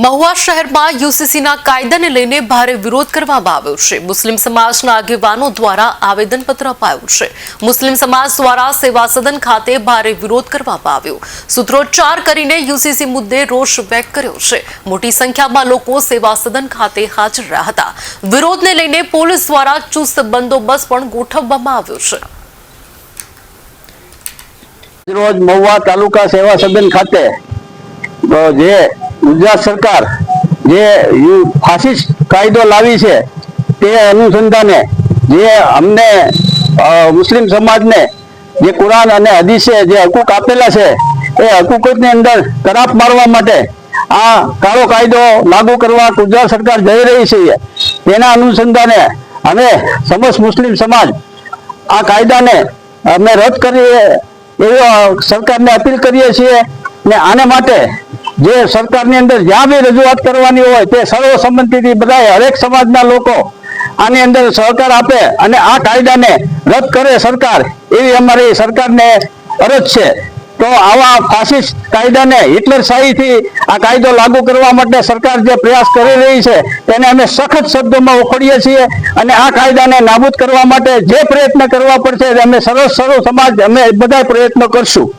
મહુવા શહેરમાં યુસીસીના કાયદાને લઈને ભારે વિરોધ કરવામાં આવ્યો છે. મુસ્લિમ સમાજના આગેવાનો દ્વારા આવેદનપત્ર અપાયું છે. મુસ્લિમ સમાજ દ્વારા સેવા સદન ખાતે ભારે વિરોધ કરવામાં આવ્યો. સૂત્રોચ્ચાર કરીને યુસીસી મુદ્દે રોષ વ્યક્ત કર્યો છે. મોટી સંખ્યામાં લોકો સેવા સદન ખાતે હાજર રહ્યા હતા. વિરોધને લઈને પોલીસ દ્વારા ચુસ્ત બંદોબસ્ત પણ ગોઠવવામાં આવ્યો છે. રોજ મહુવા તાલુકા સેવા સદન ખાતે જે ગુજરાત સરકાર જે ફાસિસ્ટ કાયદો લાવી છે, તે અનુસંધાને જે અમને મુસ્લિમ સમાજને જે કુરાન અને હદીસે જે હકુક આપેલા છે, એ હકુકતની અંદર તરાપ મારવા માટે આ કાળો કાયદો લાગુ કરવા ગુજરાત સરકાર જઈ રહી છે. તેના અનુસંધાને અમે સમસ્ત મુસ્લિમ સમાજ આ કાયદાને અમે રદ કરીએ, એવો સરકારને અપીલ કરીએ છીએ ને આને માટે જે સરકારની અંદર જ્યાં બી રજૂઆત કરવાની હોય તે સર્વસંમતિથી બધા હરેક સમાજના લોકો આની અંદર સહકાર આપે અને આ કાયદાને રદ કરે સરકાર, એવી અમારી સરકારને અરજ છે. તો આવા ફાસિસ્ટ કાયદાને હિટલર શાહીથી આ કાયદો લાગુ કરવા માટે સરકાર જે પ્રયાસ કરી રહી છે, તેને અમે સખત શબ્દોમાં ઉખડીએ છીએ અને આ કાયદાને નાબૂદ કરવા માટે જે પ્રયત્ન કરવા પડશે અમે સરસ સરસ સમાજ, અમે બધા પ્રયત્નો કરશું.